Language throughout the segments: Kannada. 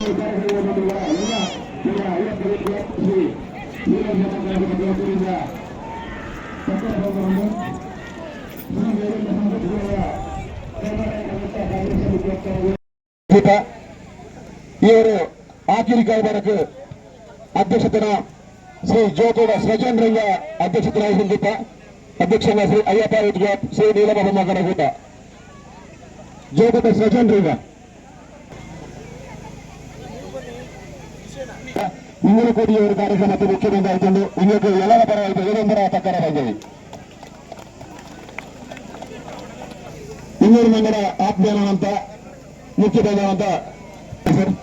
ಗೀತ ಇವರು ಆಕಿರಿ ಕಾರ್ಬಾರಕ್ಕೆ ಅಧ್ಯಕ್ಷತನ ಶ್ರೀ ಜ್ಯೋತಿಡ ಸೃಜನ್ರಂಗ ಅಧ್ಯಕ್ಷತನ ವಹಿಸಿದ್ದ ಅಧ್ಯಕ್ಷನ ಶ್ರೀ ಅಯ್ಯಪ್ಪ ಯುದ್ಧ ಶ್ರೀ ನೀಲಬಾಬ ಮಗನ ಗೀತ ಜ್ಯೋತಿಡ ಸೃಜನ್ರಂಗ ಇಂಗಳು ಕೂಡಿ ಅವರು ಕಾರ್ಯಕ್ರಮಕ್ಕೆ ಮುಖ್ಯದಿಂದ ಆಯ್ತಂದು ಇಂಗಕ್ಕೆ ಎಲ್ಲರ ಪರವಾಗಿ ಏನೆಂದರ ತಕ್ಕರ ಬಂದಿದೆ ಇನ್ನೂರು ಮಂದಿರ ಆತ್ಮೀಯನ ಅಂತ ಮುಖ್ಯ ಅಂತ ಸರ್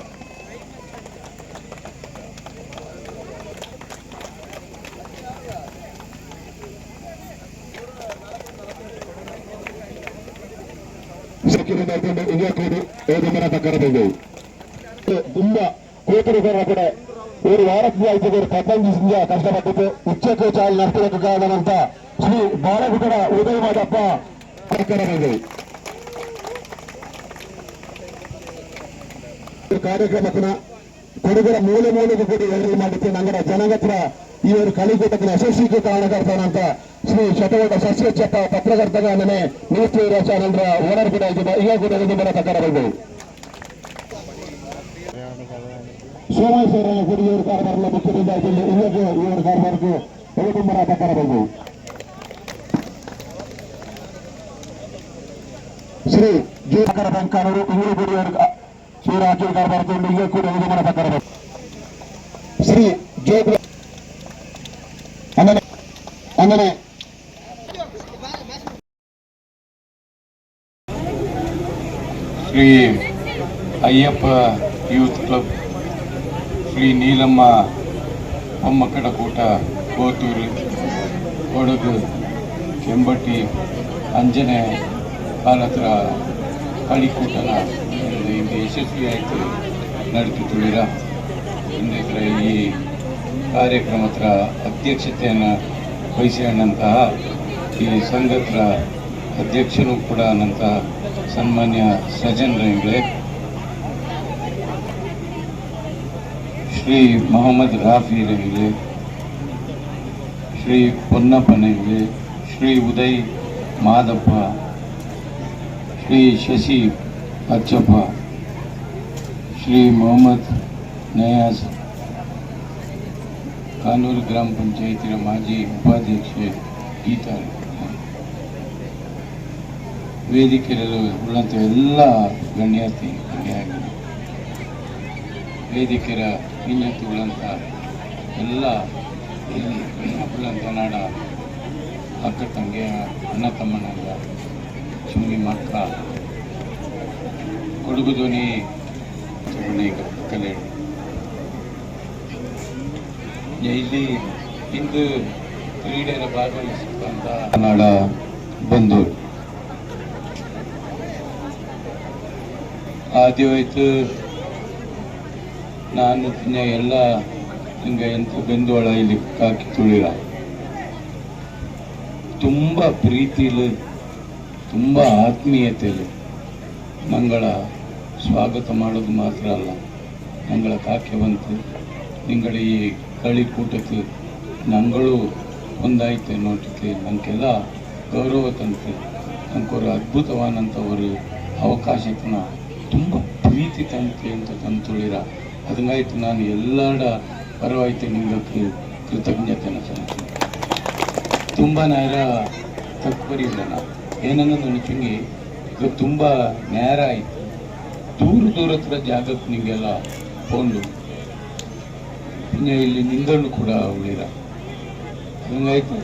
ಸೆಕ್ಯೂರಿಟಿ ಆಯ್ಕೊಂಡು ಇಂಡಿಯಾ ಕೋದು ಐದು ಮರ ತಕ್ಕರ ಬಂದೆವು ತುಂಬಾ ಕೂತರುಗಳ ಕೂಡ ഒരു വാരത്തിന് ആയിട്ട് ഒരു പത്രം తీసుക കഷ്ടപ്പെട്ടിട്ട് ഉച്ചക്ക് ചാൽ നടത്തിയൊക്കെ കാണാനಂತ ಶ್ರೀ ಬಾಲಗುಡ ಉದಯಮಾದಪ್ಪ ಕಾರ್ಯಕ್ರಮಗಳು ಕಾರ್ಯಕ್ರಮಕ್ಕನ ಕೊಡುಗರ ಮೂಲೆ ಮೂಲೆಗೂ ಕೂಡ ಎಲ್ಲಿ ಮಾಡಿದ್ದೆ ನಂಗರ ಜನಾಂಗತ್ರ ಈ ಒಂದು ಕಲಿಕೂಟಕ್ಕೆ ಯಶಸ್ವಿಗೂ ಕಾರಣಕರ್ತನಂತ ಶ್ರೀ ಶತವಟ ಸಸ್ಯಚ್ಚಪ್ಪ ಪತ್ರಕರ್ತಗಾರನೇ ನ್ಯೂಸ್ ರಾಜ ನಂತರ ಓನರ್ ಕೂಡ ಇದ್ದು ಈಗ ಕೂಡ ಬರೋ ಪ್ರಕಾರಗಳು ಸೋಮೇಶ್ವರ ಗುಡಿಯೂರು ಕಾರ್ಬಾರ್ನ ಮುಖ್ಯದಿಂದ ಆಯ್ತು ಇಲ್ಲಕ್ಕೆ ಇವರು ಕಾರ್ಬಾರ್ಗೂ ಒಂದು ಮರ ತಕ್ಕರ ಬಂದೆವು ಶ್ರೀ ಜೀವಕರ ಬಂಕಾನವರು ಇಂಗ್ಲಿ ಗುಡಿಯವರು ಶ್ರೀ ರಾಜೀವ್ ಕಾರ್ಬಾರ್ಕೊಂಡು ಈಗ ಕೂಡ ಒಂದು ಮರ ತಕ್ಕರ ಬಂದೆವು ಶ್ರೀ ಜೋಗ അങ്ങനെ അങ്ങനെ ಶ್ರೀ ಅಯ್ಯಪ್ಪ ಯೂತ್ ಕ್ಲಬ್ ಶ್ರೀ ನೀಲಮ್ಮ ಮೊಮ್ಮಕ್ಕಳ ಕೂಟ ಕೋತೂರು, ಕೊಡಗು, ಕೆಂಬಟ್ಟಿ, ಅಂಜನೆ ಕಾಲತ್ರ ಕಳಿಕೂಟನ ಇಂದು ಯಶಸ್ವಿಯಾಯಿತು ನಡೆಸುತ್ತಿದ್ದೀರ ಹಿಂದೆ ಈ ಕಾರ್ಯಕ್ರಮದ ಅಧ್ಯಕ್ಷತೆಯನ್ನು ವಹಿಸಿಕೊಂಡಂತಹ ಈ ಸಂಘದ ಅಧ್ಯಕ್ಷರು ಕೂಡ ಆದಂತಹ ಸನ್ಮಾನ್ಯ ರೈಂಗ್ಲೆ ಶ್ರೀ ಮೊಹಮ್ಮದ್ ರಾಫಿ ರೆಂಗ್ಲೆ ಶ್ರೀ ಪೊನ್ನಪ್ಪ ನೆಂಗ್ಲೆ ಶ್ರೀ ಉದಯ್ ಮಾದಪ್ಪ, ಶ್ರೀ ಶಶಿ ಅಚ್ಚಪ್ಪ, ಶ್ರೀ ಮೊಹಮ್ಮದ್ ನಯಾಜ್ ಕಾನೂರು ಗ್ರಾಮ ಪಂಚಾಯತಿನ ಮಾಜಿ ಉಪಾಧ್ಯಕ್ಷೆ ಗೀತಾ ವೇದಿಕೆಯಲ್ಲಿ ಉಳ್ಳಂಥ ಎಲ್ಲ ಗಣ್ಯಾತಿ ಗಣ್ಯಾಗಿ ವೇದಿಕೆಯ ಇನ್ನತ್ತು ಉಳ್ಳಂಥ ಎಲ್ಲ ಉಳ್ಳಂಥ ನಾಡ ಅಕ್ಕ ತಂಗಿ, ಅಣ್ಣ ತಮ್ಮನಲ್ಲ ಚುಮ್ಮಿ ಮಾತ್ರ ಕೊಡಗು ಧ್ವನಿ ಕಲೆ. ಇಲ್ಲಿ ಇಂದು ಕ್ರೀಡೆಯ ಭಾಗವಹಿಸಿದಂಥ ನಾಡ ಬಂದು ಆದ್ಯವಾಯ್ತು ನಾನು ಎಲ್ಲ ನಿಮಗೆ ಎಂತ ಬೆಂದೋಳ ಇಲ್ಲಿ ಕಾಕಿ ತುಳಿರ. ತುಂಬ ಪ್ರೀತಿಲಿ ತುಂಬ ಆತ್ಮೀಯತೆಯಲ್ಲಿ ನಂಗಳ ಸ್ವಾಗತ ಮಾಡೋದು ಮಾತ್ರ ಅಲ್ಲ ನಂಗಳ ಕಾಕೆ ಬಂತು, ನಿಂಗಳ ಈ ಕಳಿ ಕೂಟಕ್ಕೆ ನಂಗಳು ಒಂದಾಯ್ತು ನೋಟಕ್ಕೆ ನಂಗೆಲ್ಲ ಗೌರವ ತಂತೆ. ನಂಗೊಂದು ಅದ್ಭುತವಾದಂಥ ಒಂದು ಅವಕಾಶಕ್ಕೆ ತುಂಬ ಪ್ರೀತಿ ತಂತೆ ಅಂತ ತಂತುಳಿರ ಅದಕ್ಕಾಯ್ತು ನಾನು ಎಲ್ಲರ ಪರವಾಯಿತು, ನಿಮಗೆ ಕೃತಜ್ಞತೆ ತುಂಬ ನೇರ ತಪ್ಪು ಬರೀಲ್ಲ ನಾವು. ಏನನ್ನೋದು ನಿಜಂಗೆ ಇದು ತುಂಬ ನೇರ ಆಯಿತು. ದೂರ ದೂರ ಹತ್ರ ಜಾಗಕ್ಕೆ ನಿಮಗೆಲ್ಲ ಫೋನು ಇಲ್ಲಿ ನಿಂದಣ್ಣು ಕೂಡ ಉಳಿರ ಹಂಗಾಯ್ತು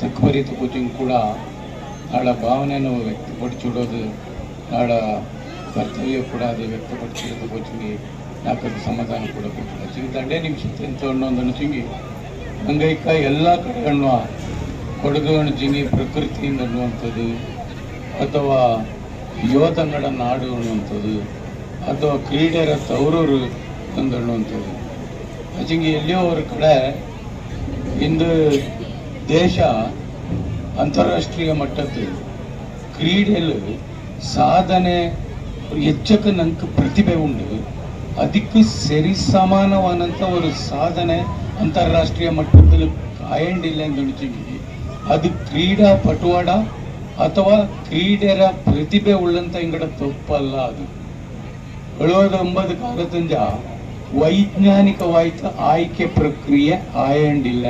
ತಕ್ಕಬರಿತ ಕೋಚಿಂಗ್ ಕೂಡ ನಾಳ ಭಾವನೆಯನ್ನು ವ್ಯಕ್ತಪಡಿಸಿಡೋದು ನಾಳ ಕರ್ತವ್ಯ ಕೂಡ ಅದು ವ್ಯಕ್ತಪಡಿಸಿರೋದು ಕೋಚಿಂಗಿ ನಾಲ್ಕದು ಸಮಾಧಾನ ಕೂಡ ಕೊಟ್ಟಿಲ್ಲ ಚಿಂಗಿ ದಂಡೇ ನಿಮಿಷತೆ ಅಂತ ಅನ್ನೋದನ್ನು ಚಿಂಗಿ ಹಂಗೈಕ ಎಲ್ಲ ಕಡೆಗಳನ್ನು ಕೊಡಗುಗಳನ್ನು ಚಿಂಗಿ ಪ್ರಕೃತಿಯಿಂದ ಅನ್ನುವಂಥದ್ದು, ಅಥವಾ ಯುವತಂಗಡ ನಾಡು ಅನ್ನುವಂಥದ್ದು, ಅಥವಾ ಕ್ರೀಡೆಯರ ತವರೂರು ಅಂತ ಅನ್ನುವಂಥದ್ದು. ಅಚಿಂಗಿ ಎಲ್ಲಿಯೋ ಅವ್ರ ಕಡೆ ಇಂದು ದೇಶ ಅಂತಾರಾಷ್ಟ್ರೀಯ ಮಟ್ಟದ್ದು ಕ್ರೀಡೆಯಲ್ಲಿ ಸಾಧನೆ ಹೆಚ್ಚಕ್ಕೆ ನಂಕ ಪ್ರತಿಭೆ ಉಂಟು ಅದಕ್ಕೆ ಸರಿ ಸಮಾನವಾದಂಥ ಒಂದು ಸಾಧನೆ ಅಂತಾರಾಷ್ಟ್ರೀಯ ಮಟ್ಟದಲ್ಲಿ ಆಯಂಡಿಲ್ಲ ಅನಿಸಿಕೆ ಅದು ಕ್ರೀಡಾ ಪಟುವಾಡ ಅಥವಾ ಕ್ರೀಡೆರ ಪ್ರತಿಭೆ ಉಳ್ಳಂತ ಇಂಗಡ ತಪ್ಪಲ್ಲ ಅದು. ಹೇಳೋದೊಂಬದು ಕಾಲದಿಂದ ವೈಜ್ಞಾನಿಕವಾಯ್ತ ಆಯ್ಕೆ ಪ್ರಕ್ರಿಯೆ ಆಯಂಡಿಲ್ಲ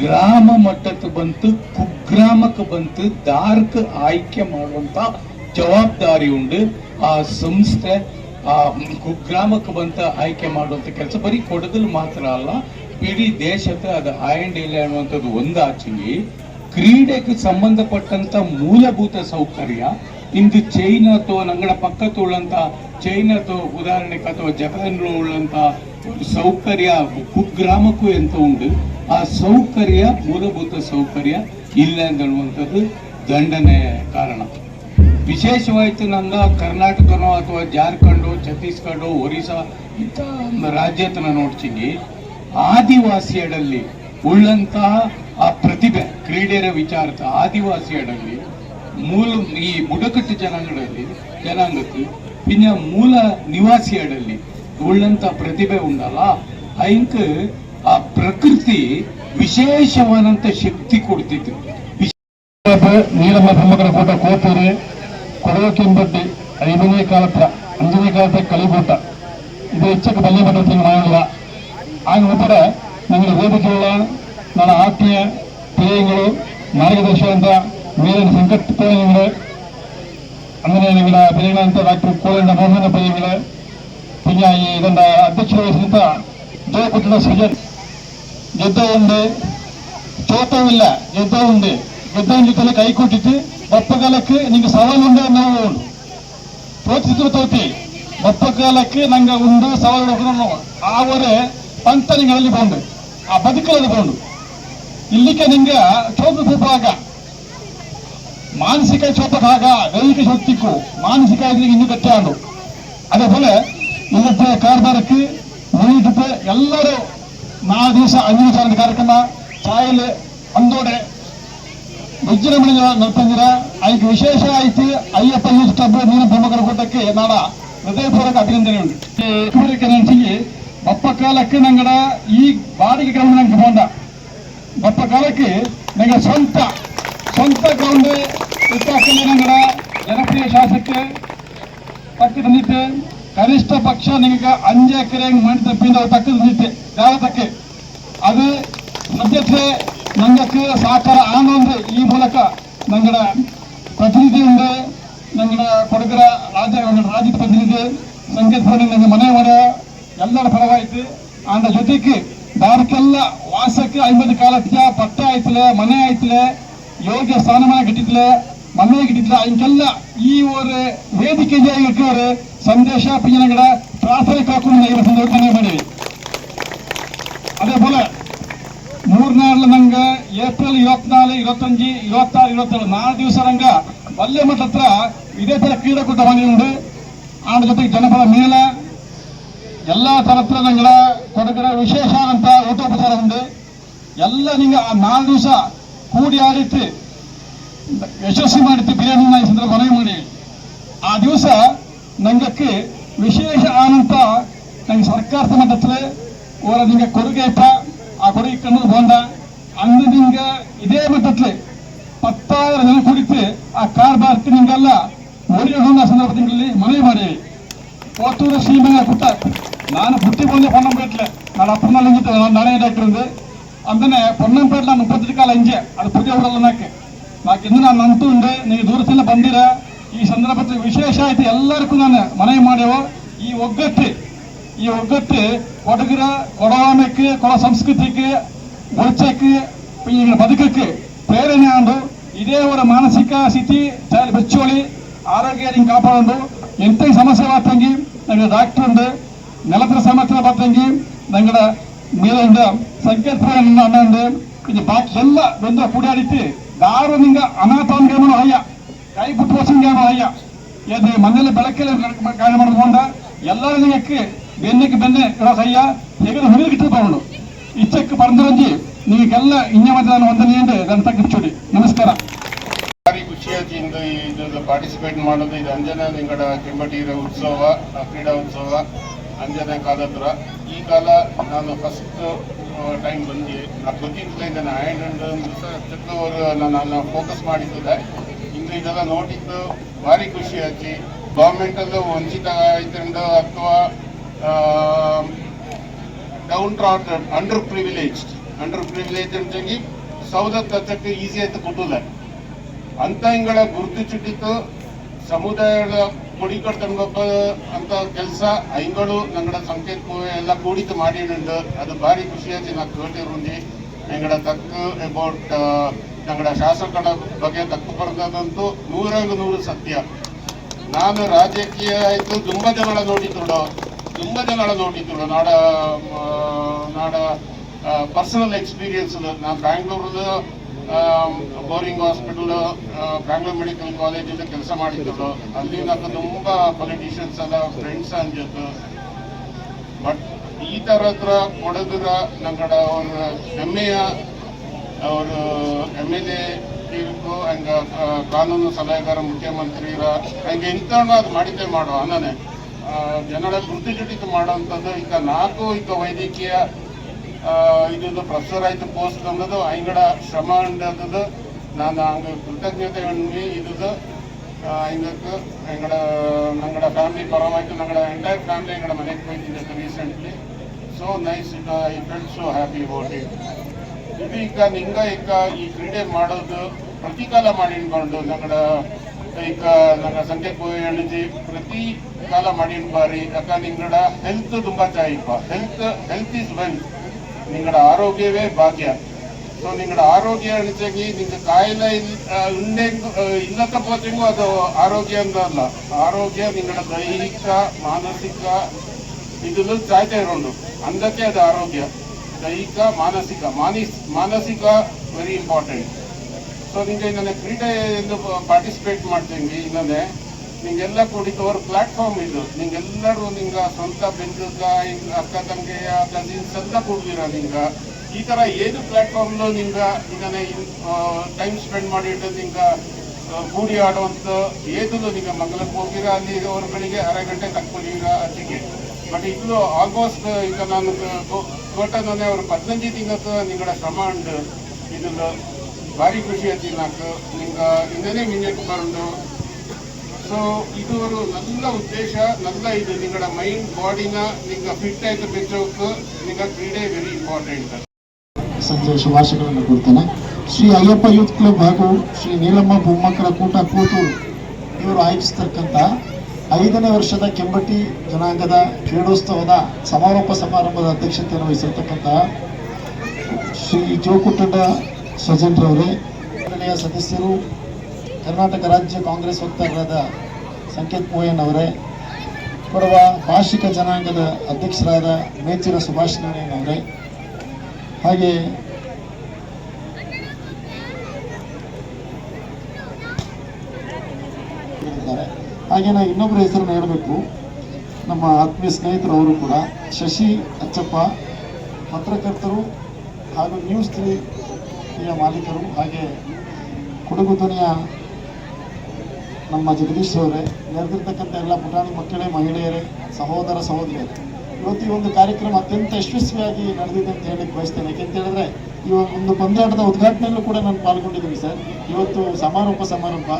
ಗ್ರಾಮ ಮಟ್ಟಕ್ಕೆ ಬಂತು, ಕುಗ್ರಾಮಕ್ಕೆ ಬಂತು, ದಾರ್ಕ್ ಆಯ್ಕೆ ಮಾಡುವಂತ ಜವಾಬ್ದಾರಿ ಉಂಡು ಆ ಸಂಸ್ಥೆ, ಆ ಕುಗ್ರಾಮಕ್ಕೆ ಬಂತ ಆಯ್ಕೆ ಮಾಡುವಂಥ ಕೆಲಸ. ಬರೀ ಕೊಡಗಲ್ ಮಾತ್ರ ಅಲ್ಲ, ಇಡೀ ದೇಶಕ್ಕೆ ಅದು ಆಯಂಡಿಲ್ಲ ಅನ್ನುವಂಥದ್ದು ಒಂದು ಆಚೆಗೆ ಕ್ರೀಡೆಗೆ ಸಂಬಂಧಪಟ್ಟಂತ ಮೂಲಭೂತ ಸೌಕರ್ಯ, ಇಂದು ಚೈನಾ ಅಥವಾ ನಂಗಡ ಪಕ್ಕ ಚೈನಾ ಅಥವಾ ಉದಾಹರಣೆಗೆ ಅಥವಾ ಜಪಾನ್ ಉಳ್ಳಂಥ ಸೌಕರ್ಯ, ಕುಗ್ರಾಮಕ್ಕೂ ಎಂತ ಉಂಟು ಆ ಸೌಕರ್ಯ, ಮೂಲಭೂತ ಸೌಕರ್ಯ ಇಲ್ಲ ಅನ್ನುವಂಥದ್ದು ದಂಡನೆಯ ಕಾರಣ. ವಿಶೇಷವಾಯ್ತು ನನ್ನ ಕರ್ನಾಟಕನೋ ಅಥವಾ ಜಾರ್ಖಂಡು, ಛತ್ತೀಸ್ಗಢ, ಒರಿಸ್ಸಾ, ಇಂಥ ರಾಜ್ಯತನ ನೋಡ್ತೀನಿ. ಆದಿವಾಸಿಯಡಲ್ಲಿ ಉಳ್ಳಂತಹ ಆ ಪ್ರತಿಭೆ ಕ್ರೀಡೆಯ ವಿಚಾರದ ಆದಿವಾಸಿಯಡಲ್ಲಿ ಮೂಲ ಈ ಬುಡಕಟ್ಟು ಜನಾಂಗದಲ್ಲಿ, ಜನಾಂಗಕ್ಕೆ ಪಿನ್ನ ಮೂಲ ನಿವಾಸಿಯಡಲ್ಲಿ ಉಳ್ಳಂತಾ ಪ್ರತಿಭೆ ಉಂಡಲ್ಲ ಐಂಕ್ ಆ ಪ್ರಕೃತಿ ವಿಶೇಷವಾದಂಥ ಶಕ್ತಿ ಕೊಡ್ತಿತ್ತು. ನೀಲಮ್ಮ ಪ್ರಮುಖರ ಕೂಟ ನಾಲ್ಕು ಎಂಬತ್ತು ಐದನೇ ಕಾಲತ್ತ അഞ്ചിനെ കാലത്തെ കളികൂട്ട ഇത് ഉച്ചയ്ക്ക് പള്ളിമണ്ഡലത്തിന് മാറുക. ആകെ ഉൾപ്പെടെ നിങ്ങൾ ഉപയോഗിച്ചുള്ള നമ്മുടെ ആത്മീയ പ്രിയങ്ങളോ മാർഗദർശകന്ത വീരൻ സംഘത്തോളങ്ങൾ അങ്ങനെ നിങ്ങളുടെ പ്രിയങ്ങളാനത്തെ ഡാക്ടർ കോളിന്റെ മോഹന പ്രിയങ്ങൾ പിന്നെ ഈ ഇതിന്റെ അധ്യക്ഷത വഹിച്ചിരുന്ന ജോക്കുട്ടിയുടെ സുജൻ യുദ്ധമുണ്ട് ചോത്തമില്ല യുദ്ധമുണ്ട് യുദ്ധം ചുറ്റിനെ കൈക്കൂട്ടിട്ട് ಒಪ್ಪಗಾಲಕ್ಕೆ ನಿಂಗೆ ಸವಾಲುಂಡ ನಾವು ಪ್ರೋತ್ಸಿತು ತೋತಿ ಒಪ್ಪಗಾಲಕ್ಕೆ ನಂಗೆ ಉಂಡು ಸವಾಲು ಆವರೆ ಪಂತ ನಿಂಗಳಲ್ಲಿ ಬಂದು, ಆ ಬದುಕಲ್ಲಿ ಬಂದು. ಇಲ್ಲಿಗೆ ನಿಂಗೆ ಚೋಪ ಭಾಗ ಮಾನಸಿಕ ಚೋಪಕಾಗ ದೈಹಿಕ ಶಕ್ತಿಕ್ಕೂ ಮಾನಸಿಕ ಇನ್ನೂ ಕಟ್ಟಾಂಡು ಅದೇ ಪೋಲೆ ಇವತ್ತು ಕಾರ್ಬಾರಕ್ಕೆ ಉಳಿದಿದ್ದ ಎಲ್ಲರೂ ನಾ ದಿವಸ ಅಂಜನ ಕಾರ್ಯಕ್ರಮ ಚಾಯಲೆ ಅಂದೋಡೆ ವಿಜೃಂಭಣೆ ನಡ್ತಂದಿರ ಅದಕ್ಕೆ ವಿಶೇಷ ಐತಿ, ಅಯ್ಯಪ್ಪ ಯೂತ್ ಕ್ಲಬ್ ನೀರಿನ ಪ್ರಮುಖರ ಕೂಟಕ್ಕೆ ನಾಡ ಹೃದಯಪೂರ್ವಕ ಅಭಿನಂದನೆ ಉಂಟು. ನೆನಸಿಗೆ ನೆನೆಸಿ ಬಪ್ಪ ಕಾಲಕ್ಕೆ ನಂಗಡ ಈ ಬಾಡಿಗೆ ಗ್ರೌಂಡ್ ನಂಗೆ ಬಂದ. ಬಪ್ಪ ಕಾಲಕ್ಕೆ ನನಗೆ ಸ್ವಂತ ಸ್ವಂತ ಗ್ರೌಂಡ್ ಇತ್ತಾಕಲ್ಲಿ ನಂಗಡ ಜನಪ್ರಿಯ ಶಾಸಕ್ಕೆ ತಕ್ಕ ತಂದಿತ್ತೆ ಕನಿಷ್ಠ ಪಕ್ಷ ನಿಮಗೆ ಅಂಜೆ ಎಕರೆ ಮಣ್ಣು ತಪ್ಪಿಂದ ತಕ್ಕ ತಂದಿತ್ತೆ ತಕ್ಕೆ ಅದು ಸದ್ಯಕ್ಕೆ ನನಗೆ ತೀವ್ರ ಸಹಕಾರ ಆನಂದ್ರೆ ಈ ಮೂಲಕ ನಂಗಡ ಪ್ರತಿನಿಧಿ ಉಂಡೆ ನಂಗಡ ಕೊಡಗರ ರಾಜ್ಯ ರಾಜ್ಯ ಪ್ರತಿನಿಧಿ ಸಂಕೇತ್ ನಂಗೆ ಮನೆ ಮನೆ ಎಲ್ಲರ ಪರವಾಗಿತ್ತು ಅಂದ ಜೊತೆಗೆ ಬಾರ್ಕೆಲ್ಲ ವಾಸಕ್ಕೆ ಐವತ್ತು ಕಾಲಕ್ಕೆ ಪಟ್ಟೆ ಆಯ್ತಲೆ, ಮನೆ ಆಯ್ತಲೆ, ಯೋಗ್ಯ ಸ್ಥಾನಮಾನ ಗಿಟ್ಟಿದ್ಲೆ ಮನೆ ಗಿಟ್ಟಿದ್ಲೆ ಅಂಕೆಲ್ಲ ಈ ಒಂದು ವೇದಿಕೆ ಇಟ್ಟಿರೋರು ಸಂದೇಶ, ಪಿಂಜನಗಡ, ಪ್ರಾರ್ಥನೆ ಇವತ್ನಾಲು ಇವತ್ತಂಜಿ ಇವತ್ತಾರು ಇವತ್ತೇಳು ನಾಲ್ಕು ದಿವಸ ನಂಗ ಬಲ್ಲೆ ಮಠ ಹತ್ರ ಇದೇ ತರ ಕ್ರೀಡಾಕೂಟ ಬಂದಿದ್ದು ಆಡ ಜೊತೆಗೆ ಜನಪದ ಮೇಳ, ಎಲ್ಲ ತರತ್ರ ನಂಗಳ ಕೊಡಗರ ವಿಶೇಷ ಅಂತ ಊಟೋಪಚಾರ ಉಂಡು ಎಲ್ಲ ನಿಂಗ ಆ ನಾಲ್ಕು ದಿವಸ ಕೂಡಿ ಆಡಿತ್ತು ಯಶಸ್ವಿ ಮಾಡಿತ್ತು ಬಿರಿಯಾನಿ ಈ ಸಂದರ್ಭ ಮನವಿ ಮಾಡಿ. ಆ ದಿವಸ ನಂಗಕ್ಕೆ ವಿಶೇಷ ಆನಂತ ನಂಗೆ ಸರ್ಕಾರದ ಮಟ್ಟದಲ್ಲಿ ಓರ ನಿಂಗೆ ಕೊಡುಗೆ ಇಪ್ಪ ಆ ಕೊಡುಗೆ ಕಣ್ಣು ಬೋಂಡ ಅಂದು ನಿಂಗ ಇದೇ ಬದ್ಧತೆ ಪತ್ತಾರು ಜನ ಕುರಿತು ಆ ಕಾರ್ಬಾರ್ತಿ ನಿಮಗೆಲ್ಲ ಒಳ್ಳೆಯದನ್ನ ಸಂದರ್ಭ ತಿಂಗಳಲ್ಲಿ ಮನವಿ ಮಾಡೀವಿ ಓತೂರ ಸೀಮೆಯ ಪುಟ್ಟ ನಾನು ಬುಟ್ಟಿ ಬಂದು ಪೊನ್ನಂಪೇಟ್ಲೆ. ನಾನು ಅಪ್ಪನಲ್ಲಿ ಇದ್ದೆ ನಾನೇ ಡಾಕ್ಟರ್ ಇದೆ అందునే పొన్నంపేట ముప్పై రకాల ఇంజే ಅದು పూజ ఊరలో ನಾಕೆ నాకు ఇందు ನಾನು ಅಂತೂ ಉಂಡೆ ನೀವು ದೂರದಿಂದ ಬಂದಿರ. ಈ ಸಂದರ್ಭದಲ್ಲಿ ವಿಶೇಷ ಆಯ್ತು. ಎಲ್ಲರಿಗೂ ನಾನು ಮನವಿ ಮಾಡ್ಯವ. ಈ ಒಗ್ಗಟ್ಟು ಈ ಒಗ್ಗಟ್ಟು ಕೊಡಗರ ಕೊಡವಾಮಕ್ಕೆ ಕೊಡ ಸಂಸ್ಕೃತಿಗೆ ಒಳಚಕ್ಕೆ ಈ ಬದುಕಕ್ಕೆ ಪ್ರೇರಣೆ ಆಂಡು ಇದೇ ಅವರ ಮಾನಸಿಕ ಸ್ಥಿತಿ ಚಾಲಿ ಬೆಚ್ಚೋಳಿ ಆರೋಗ್ಯ ಹಿಂಗೆ ಕಾಪಾಡು ಎಂತ ಸಮಸ್ಯೆ ಬಾತಂಗಿ ನಂಗೆ ಡಾಕ್ಟರ್ ഉണ്ട് ನೆಲತ್ರ ಸಮಸ್ಯೆ ಬಾತಂಗಿ ನಂಗಡ ಮೇಲಿಂದ ಸಂಕೇತ ಅಣ್ಣಂದು ಇದು ಬಾಕಿ ಎಲ್ಲ ಬಂದು ಕೂಡಾಡಿತ್ತು ದಾರು ನಿಂಗ ಅನಾಥವನ್ಗೆ ಅಯ್ಯ ಕೈ ಬಿಟ್ಟು ವಸಂಗೆ ಅಯ್ಯ ಇದು ಮನೇಲಿ ಬೆಳಕಲ್ಲಿ ಗಾಯ ಮಾಡ್ಕೊಂಡ ಎಲ್ಲರ ನಿಂಗಕ್ಕೆ ಬೆನ್ನಿಗೆ ಬೆನ್ನೆ ಇಡೋ ಅಯ್ಯ ತೆಗೆದು ಹುಡುಗಿಟ್ಟು ತಗೊಂಡು ಇಚ್ಚಕ್ಕೆ ಬರ್ದಿರಂಜಿ ನೀವೆಲ್ಲ ಇನ್ನ ಮತ್ತೆ ನಾನು ವಂದನೆ ನನ್ನ ಚೂಡಿ ನಮಸ್ಕಾರ. ಭಾರಿ ಖುಷಿಯಾಗಿ ಇಂದು ಇದು ಪಾರ್ಟಿಸಿಪೇಟ್ ಮಾಡೋದು. ಇದು ಅಂಜನ ನಿಂಗಡ ಕೆಂಬಟೀರ ಉತ್ಸವ ಕ್ರೀಡಾ ಉತ್ಸವ, ಅಂಜನ ಕಾಲತ್ರ ಈ ಕಾಲ ನಾನು ಫಸ್ಟ್ ಟೈಮ್ ಬಂದು ನಾ ಗೊತ್ತಿಲ್ಲ ನಾನು ಹ್ಯಾಂಡ್ ಅಂಡ್ ಚಿಕ್ಕ ನಾನು ಫೋಕಸ್ ಮಾಡಿದ್ದೆ ಇಂದು ಇದೆಲ್ಲ ನೋಡಿದ್ದು ಭಾರಿ ಖುಷಿ ಆಚಿ ಗೌರ್ಮೆಂಟ್ ಅಲ್ಲೂ ವಂಚಿತ ಆಯ್ತು ಅಥವಾ down under privilege under privilege ಅಂತಾಗಿ ಸೌದತ್ ಹಚ್ಚಕ್ಕೆ ಈಸಿ ಆಯ್ತು ಕೊಟ್ಟಿಲ್ಲ ಅಂತ ಹಿಂಗಳ ಗುರುತು ಚುಟ್ಟಿತ್ತು. ಸಮುದಾಯದ ಕೊಡಿ ಕಟ್ತಂಗೊಬ್ಬ ಅಂತ ಕೆಲಸ ಐಂಗಳು ನಂಗಡ ಸಂಕೇತ ಎಲ್ಲ ಕೂಡಿತು ಮಾಡಿಡುಂಡು ಅದು ಭಾರಿ ಖುಷಿಯಾಗಿ ನಾ ಕೇಳಿರುಂಡಿ ನಂಗಡ ತಕ್ಕ ಅಬೌಟ್ ನಂಗಡ ಶಾಸಕರ ಬಗ್ಗೆ ತಕ್ಕು ಬರ್ತದಂತೂ ನೂರಾಗ ನೂರು ಸತ್ಯ. ನಾನು ರಾಜಕೀಯ ಆಯ್ತು ತುಂಬ ಜನಗಳ ನೋಡಿದ್ದುಡು ತುಂಬ ಜನ ನೋಡಿದ್ರು ನಾಡ ನಾಡ ಪರ್ಸನಲ್ ಎಕ್ಸ್ಪೀರಿಯನ್ಸ್ ನಾನು ಬ್ಯಾಂಗ್ಳೂರದ ಬೋರಿಂಗ್ ಹಾಸ್ಪಿಟಲ್ ಬ್ಯಾಂಗ್ಳೂರ್ ಮೆಡಿಕಲ್ ಕಾಲೇಜಲ್ಲಿ ಕೆಲಸ ಮಾಡಿದ್ರು ಅಲ್ಲಿ ನಾನು ತುಂಬ ಪೊಲಿಟಿಷಿಯನ್ಸ್ ಎಲ್ಲ ಫ್ರೆಂಡ್ಸ್ ಅಂಜದ್ದು ಬಟ್ ಈ ಥರ ಹತ್ರ ಕೊಡದ್ರ ನಂಗಡ ಅವ್ರ ಹೆಮ್ಮೆಯ, ಅವರು ಎಂ ಎಲ್ ಎ ತೀರ್ಪು, ಹಂಗ ಕಾನೂನು ಸಲಹೆಗಾರ ಮುಖ್ಯಮಂತ್ರಿ ಹಂಗೆ ಎಂತನೂ ಅದು ಮಾಡಿದ್ದೆ ಮಾಡೋ ಅನ್ನನೆ. ಜನಗಳ ಗುರುತು ಮಾಡುವಂಥದ್ದು ಈಗ ನಾಲ್ಕು, ಈಗ ವೈದ್ಯಕೀಯ ಇದೊಂದು ಇದು ಪ್ರೊಫೆಸರ್ ಆಯ್ತು, ಪೋಸ್ಟ್ ಅನ್ನೋದು ಐಂಗಡ ಶ್ರಮ ಅಂಡದ್ದು ನಾನು ಹಂಗೆ ಕೃತಜ್ಞತೆ ಅಣ್ಣಿ ಇದು ಹಿಂಗಕ್ಕೆ ಎಂಗಡ ನಂಗಡ ಫ್ಯಾಮಿಲಿ ಪರವಾಯ್ತು ನಂಗಡ ಎಂಟೈರ್ ಫ್ಯಾಮಿಲಿ ಎಂಗಡ ಮನೆಗೆ ಹೋಯ್ತಿದ್ದೆ recently. So nice it I felt so happy about it ಇದು ಈಗ ನಿಂಗ ಈಗ ಈ ಕ್ರೀಡೆ ಮಾಡೋದು ಪ್ರತಿಕಾಲ ಮಾಡಿಕೊಂಡು ನಂಗಡ ಈಗ ನನ್ನ ಸಂಖ್ಯೆ ಹೇಳಿದ್ವಿ ಪ್ರತಿ ಕಾಲ ಮಾಡಿನ ಬಾರಿ. ಯಾಕಂದ್ರೆ ನಿಂಗಡ ಹೆಲ್ತ್ ತುಂಬಾ ಚಾಯಿಪ್ಪ ಹೆಲ್ತ್ ಹೆಲ್ತ್ ಇಸ್ ವೆಲ್ತ್ ನಿಂಗಡ ಆರೋಗ್ಯವೇ ಭಾಗ್ಯ. ಸೊ ನಿಂಗಡ ಆರೋಗ್ಯ ಅಣಿಸಾಗಿ ನಿಂಗೆ ಕಾಯಿಲೆ ಉಂಡೆ ಆ, ಇಲ್ಲದ ಅದು ಆರೋಗ್ಯ ಅಂತ ಅಲ್ಲ. ಆರೋಗ್ಯ ನಿಂಗಡ ದೈಹಿಕ ಮಾನಸಿಕ ಇದನ್ನು ಚಾಯ್ತಾ ಇರೋದು. ಅಂದಕ್ಕೆ ಅದು ಆರೋಗ್ಯ. ದೈಹಿಕ ಮಾನಸಿಕ. ಮಾನಿಸ್ ಮಾನಸಿಕ ವೆರಿ ಇಂಪಾರ್ಟೆಂಟ್ ಸೊ ನಿಂಗೆ ನನ್ನ ಕ್ರೀಡೆ ಪಾರ್ಟಿಸಿಪೇಟ್ ಮಾಡ್ತೀನಿ, ಇನ್ನೊಂದೇ. ನಿಂಗೆಲ್ಲ ಕೂಡಿದ್ದು ಅವ್ರ ಪ್ಲಾಟ್ಫಾರ್ಮ್ ಇದು. ನಿಂಗೆಲ್ಲರೂ ನಿಂಗೆ ಸ್ವಂತ ಬೆಂದಗ ಹಿಂಗ ಅಕ್ಕ ತಂಗಿಯ ಕಸಿನ್ಸ್ ಸ್ವಂತ ಕೊಡ್ತೀರ ನಿಂಗೆ. ಈ ತರ ಏನು ಪ್ಲಾಟ್ಫಾರ್ಮ್ ನಿಂಗೆ ಇದನ್ನ ಟೈಮ್ ಸ್ಪೆಂಡ್ ಮಾಡಿಟ್ಟು ನಿಂಗೆ ಕೂಡಿ ಆಡುವಂತ ಏದು ನಿಂಗ ಮಂಗಲಕ್ಕೆ ಹೋಗಿರ, ಅಲ್ಲಿ ಅವ್ರಗಳಿಗೆ ಅರೆ ಗಂಟೆ ತಕ್ಕೊಂಡಿರ ಅದಕ್ಕೆ ಬಟ್ ಇದು ಆಲ್ಮೋಸ್ಟ್ ಈಗ ನಾನು ಕೋಟ ನಾನೇ ಅವ್ರ ಪದ್ನಂಜಿ ತಿಂಗತ್ತು ನಿಂಗಡ ಶ್ರಮ ಉಂಡು ಇದು ಭಾರಿ ಖುಷಿ ಆಯ್ತು ನಾಲ್ಕು. ನಿಮ್ಗ ಇಂದನೇ ಹಿಂದಕ್ಕೆ ಬರೋದು ಸೊ ಇದು ಒಂದು ನಲ್ಲ ಉದ್ದೇಶ ನಲ್ಲ ಇದು. ನಿಮ್ಗಳ ಮೈಂಡ್ ಬಾಡಿನ ನಿಂಗ ಫಿಟ್ ಆಯ್ತು ಬೆಚ್ಚೋಕು. ನಿಂಗ ಕ್ರೀಡೆ ವೆರಿ ಇಂಪಾರ್ಟೆಂಟ್ ಸಂಜೆ ಶುಭಾಶಯಗಳನ್ನು ಕೊಡ್ತೇನೆ ಶ್ರೀ ಅಯ್ಯಪ್ಪ ಯೂತ್ ಕ್ಲಬ್ ಹಾಗೂ ಶ್ರೀ ನೀಲಮ್ಮ ಬೊಮ್ಮಕ್ಕರ ಕೂಟ ಕೂತೂರು ಇವರು ಆಯೋಜಿಸ್ತಕ್ಕಂಥ ಐದನೇ ವರ್ಷದ ಕೆಂಬಟ್ಟಿ ಜನಾಂಗದ ಕ್ರೀಡೋತ್ಸವದ ಸಮಾರೋಪ ಸಮಾರಂಭದ ಅಧ್ಯಕ್ಷತೆಯನ್ನು ವಹಿಸಿರ್ತಕ್ಕಂತಹ ಶ್ರೀ ಜೋಕುಟ್ಟದ ಸ್ವಜನ್ರವರೇ ಮಂಡಳಿಯ ಸದಸ್ಯರು, ಕರ್ನಾಟಕ ರಾಜ್ಯ ಕಾಂಗ್ರೆಸ್ ವಕ್ತಾರರಾದ ಸಂಕೇತ್ ಮೋಯನ್ ಅವರೇ, ಕೊಡವ ಭಾಷಿಕ ಜನಾಂಗದ ಅಧ್ಯಕ್ಷರಾದ ಮೇಚಿರ ಸುಭಾಷ್ ನಾರಾಯಣ್ ಅವರೇ, ಹಾಗೆ ಹಾಗೆ ನಾ ಇನ್ನೊಬ್ಬರ ಹೆಸರನ್ನು ಹೇಳಬೇಕು. ನಮ್ಮ ಆತ್ಮೀಯ ಸ್ನೇಹಿತರು ಅವರು ಕೂಡ ಶಶಿ ಅಚ್ಚಪ್ಪ, ಪತ್ರಕರ್ತರು ಹಾಗೂ ನ್ಯೂಸ್ ತ್ರೀಯ ಮಾಲೀಕರು ಹಾಗೆ ಕುಡುಗು ಧ್ವನಿಯ ನಮ್ಮ ಜಗದೀಶ್ ಅವರೇ, ನೆರೆದಿರ್ತಕ್ಕಂಥ ಎಲ್ಲ ಪುಟಾಣಿ ಮಕ್ಕಳೇ, ಮಹಿಳೆಯರೇ, ಸಹೋದರ ಸಹೋದರಿಯರೇ, ಇವತ್ತು ಈ ಒಂದು ಕಾರ್ಯಕ್ರಮ ಅತ್ಯಂತ ಯಶಸ್ವಿಯಾಗಿ ನಡೆದಿದೆ ಅಂತ ಹೇಳಕ್ಕೆ ಬಯಸ್ತೇನೆ. ಯಾಕೆಂತ ಹೇಳಿದ್ರೆ, ಈ ಒಂದು ಪಂದ್ಯಾಟದ ಉದ್ಘಾಟನೆಯಲ್ಲೂ ಕೂಡ ನಾನು ಪಾಲ್ಗೊಂಡಿದ್ದೀನಿ ಸರ್. ಇವತ್ತು ಸಮಾರೋಪ ಸಮಾರಂಭ.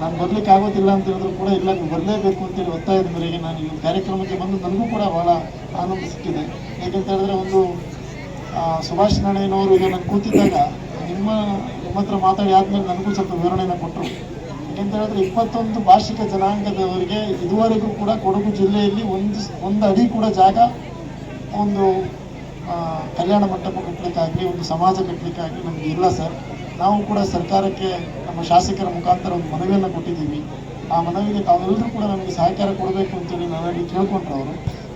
ನಾನು ಬರ್ಲಿಕ್ಕೆ ಆಗೋದಿಲ್ಲ ಅಂತ ಹೇಳಿದ್ರು ಕೂಡ ಇಲ್ಲ, ನೀವು ಬರಲೇಬೇಕು ಅಂತೇಳಿ ಒತ್ತಾಯದ ಮೇರೆಗೆ ನಾನು ಈ ಒಂದು ಕಾರ್ಯಕ್ರಮಕ್ಕೆ ಬಂದು ನನಗೂ ಕೂಡ ಬಹಳ ಆನಂದ ಸಿಕ್ಕಿದೆ. ಯಾಕೆಂತ ಹೇಳಿದ್ರೆ, ಒಂದು ಸುಭಾಷ್ ನಾರಾಯಣವರು ಈಗ ನಾನು ಕೂತಿದ್ದಾಗ ನಿಮ್ಮ ನಿಮ್ಮ ಹತ್ರ ಮಾತಾಡಿ ಆದ್ಮೇಲೆ ನನಗೂ ಸ್ವಲ್ಪ ವಿವರಣೆಯನ್ನು ಕೊಟ್ಟರು ಯಾಕೆಂತ ಹೇಳಿದ್ರೆ ಇಪ್ಪತ್ತೊಂದು ಭಾಷಿಕ ಜನಾಂಗದವರಿಗೆ ಇದುವರೆಗೂ ಕೂಡ ಕೊಡಗು ಜಿಲ್ಲೆಯಲ್ಲಿ ಒಂದು ಒಂದು ಅಡಿ ಕೂಡ ಜಾಗ ಒಂದು ಕಲ್ಯಾಣ ಮಂಟಪ ಕಟ್ಟಲಿಕ್ಕಾಗಲಿ ಒಂದು ಸಮಾಜ ಕಟ್ಟಲಿಕ್ಕಾಗಲಿ ನಮಗೆ ಇಲ್ಲ ಸರ್. ನಾವು ಕೂಡ ಸರ್ಕಾರಕ್ಕೆ ನಮ್ಮ ಶಾಸಕರ ಮುಖಾಂತರ ಒಂದು ಮನವಿಯನ್ನು ಕೊಟ್ಟಿದ್ದೀವಿ. ಆ ಮನವಿಗೆ ತಾವೆಲ್ಲರೂ ಕೂಡ ನಮಗೆ ಸಹಕಾರ ಕೊಡಬೇಕು ಅಂತೇಳಿ ನಾನಲ್ಲಿ ಕೇಳ್ಕೊಂಡ್ರು ಅವರು.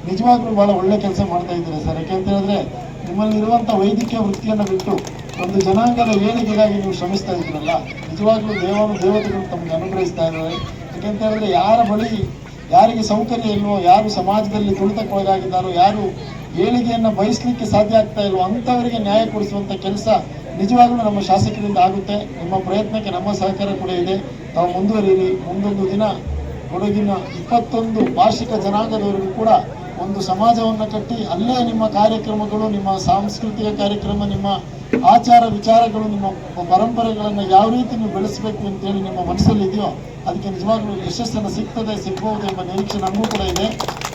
ನಿಜವಾಗ್ಲೂ ಭಾಳ ಒಳ್ಳೆ ಕೆಲಸ ಮಾಡ್ತಾ ಇದ್ದಾರೆ ಸರ್? ಯಾಕೆಂತ ಹೇಳಿದ್ರೆ ನಿಮ್ಮಲ್ಲಿರುವಂಥ ವೈದ್ಯಕೀಯ ವೃತ್ತಿಯನ್ನು ಬಿಟ್ಟು ಒಂದು ಜನಾಂಗದ ಏಳಿಗೆಗಾಗಿ ನೀವು ಶ್ರಮಿಸ್ತಾ ಇದ್ರಲ್ಲ ನಿಜವಾಗ್ಲೂ ದೇವರು, ದೇವತೆಗಳು ತಮಗೆ ಅನುಗ್ರಹಿಸ್ತಾ ಇದ್ದಾರೆ. ಯಾಕೆಂತ ಹೇಳಿದ್ರೆ ಯಾರ ಬಳಿ ಯಾರಿಗೆ ಸೌಕರ್ಯ ಇಲ್ವೋ, ಯಾರು ಸಮಾಜದಲ್ಲಿ ತುಳಿತಕ್ಕೊಳಗಾಗಿದ್ದಾರೋ, ಯಾರು ಏಳಿಗೆಯನ್ನು ಬಯಸಲಿಕ್ಕೆ ಸಾಧ್ಯ ಆಗ್ತಾ ಇಲ್ವೋ, ಅಂಥವರಿಗೆ ನ್ಯಾಯ ಕೊಡಿಸುವಂಥ ಕೆಲಸ ನಿಜವಾಗ್ಲೂ ನಮ್ಮ ಶಾಸಕರಿಂದ ಆಗುತ್ತೆ. ನಿಮ್ಮ ಪ್ರಯತ್ನಕ್ಕೆ ನಮ್ಮ ಸಹಕಾರ ಕೂಡ ಇದೆ. ತಾವು ಮುಂದುವರಿಯಿರಿ. ಮುಂದೊಂದು ದಿನ, ಕೊಡಗಿನ ಇಪ್ಪತ್ತೊಂದು ವಾರ್ಷಿಕ ಜನಾಂಗದವರಿಗೂ ಕೂಡ ಒಂದು ಸಮಾಜವನ್ನು ಕಟ್ಟಿ, ಅಲ್ಲೇ ನಿಮ್ಮ ಕಾರ್ಯಕ್ರಮಗಳು, ನಿಮ್ಮ ಸಾಂಸ್ಕೃತಿಕ ಕಾರ್ಯಕ್ರಮ, ನಿಮ್ಮ ಆಚಾರ ವಿಚಾರಗಳು ನಿಮ್ಮ ಪರಂಪರೆಗಳನ್ನು ಯಾವ ರೀತಿ ನೀವು ಬೆಳೆಸಬೇಕು ಅಂತೇಳಿ ನಿಮ್ಮ ಮನಸ್ಸಲ್ಲಿ ಇದೆಯೋ ಅದಕ್ಕೆ ನಿಜವಾಗ್ಲೂ ಯಶಸ್ಸನ್ನು ಸಿಗ್ತದೆ ಸಿಗಬಹುದು ಎಂಬ ನಿರೀಕ್ಷೆ ನಮಗೂ ಕೂಡ ಇದೆ.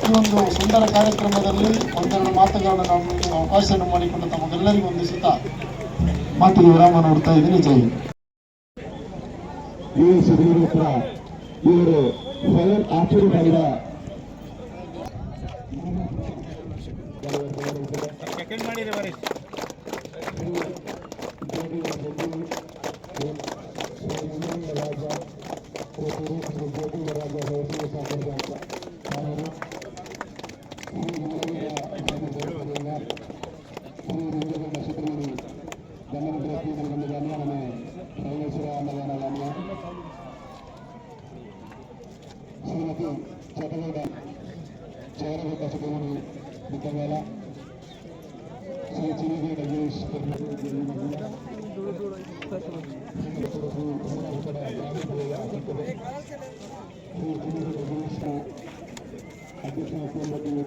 ಈ ಒಂದು ಸುಂದರ ಕಾರ್ಯಕ್ರಮದಲ್ಲಿ ಒಂದೆರಡು ಮಾತುಗಳನ್ನು ನಾವು ಅವಕಾಶವನ್ನು ಮಾಡಿಕೊಂಡು ತಮಗೆಲ್ಲರಿಗೂ ವಂದಿಸುತ್ತಾ ಮಾತಿಗೆ ವಿರಾಮ ನೋಡ್ತಾ ಇದ್ದೀನಿ. ಜೈ ಯಡಿಯೂರಪ್ಪ ಇವರು ಸ್ವಯಂ ಆಚರಣೆ ಮಾಡಿದ శ్రీమతి చట్టగౌడ చౌరగడ్డ సుబ్రహ్మణ్యం విద్యవేళ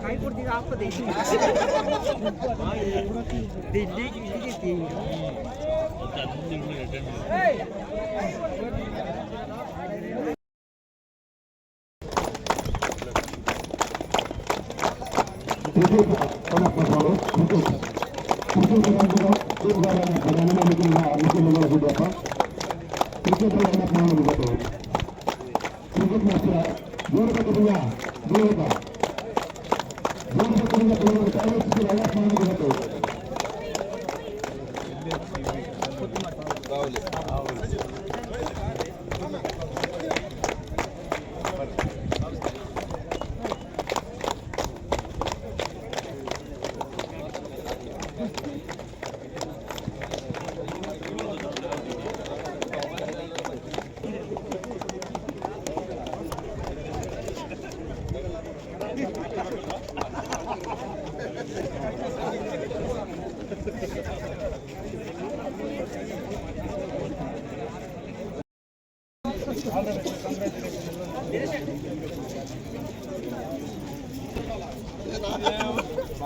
कायपुर दिखा आपको देखी दिल्ली की दिल्ली की కావాలి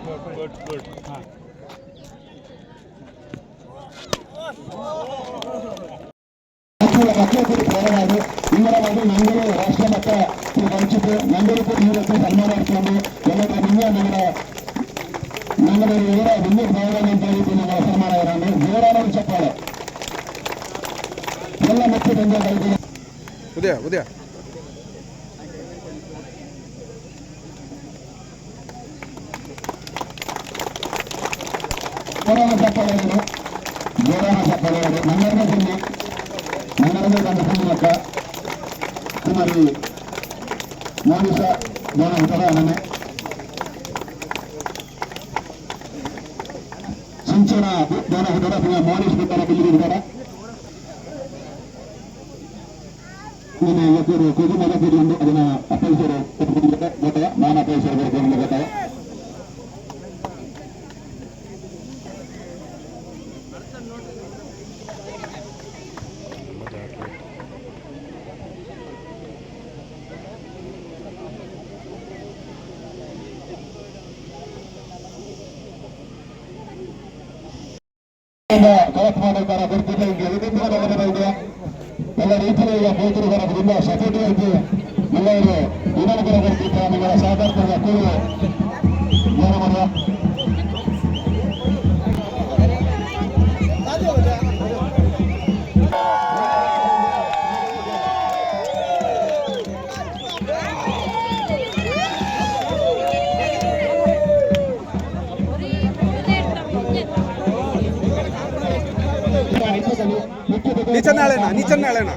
குட் குட் పోరాడు ఇందరూ నందరూ రాష్ట్ర మొత్త పంచుతూ నందరికీ నీరైతే సన్మానిస్తుంది ఎన్నో విజయ దగ్గర ತಂಡ ಮೂಲಕ ಕುಮಾರಿ ಮೋನಿಸ ಬೋನಹುಟರ ಮನೆ ಸಿಂಚನ ಬೋನಹುಟರ ಪುನಃ ಮೋನಿಸ್ ಬಿಟ್ಟರ ಬಿಲ್ಲಿಗಿದ್ದಾರೆ ನಿನ್ನೆ ಇವತ್ತು ಕೊದು ಮೊದಲು ಒಂದು ಅದನ್ನ ಅಪ್ಪಳಿಸರು ಒಪ್ಪಿಕೊಂಡಿದ್ದಾರೆ ಗೊತ್ತಾಗ ನಾನು ಅಪ್ಪಳಿಸರು ಬರ್ಕೊಂಡು ಗೊತ್ತಾಗ ಕಲೆಕ್ಟ್ ಎಲ್ಲ ರೀತಿಯ ಈಗ ರೈತರು ತುಂಬ ಸಪೋರ್ಟ್ ಆಗಿ ಎಲ್ಲರೂ ಇನ್ನೊಂದು ಬರ ಬರ್ತಿದ್ದಾರೆ ನಿಮ್ಮಗಳ ಸಹಕಾರದ ಕೂಲಿ ಏನು ನೀಚನ್ನ ಹೇಳೋಣ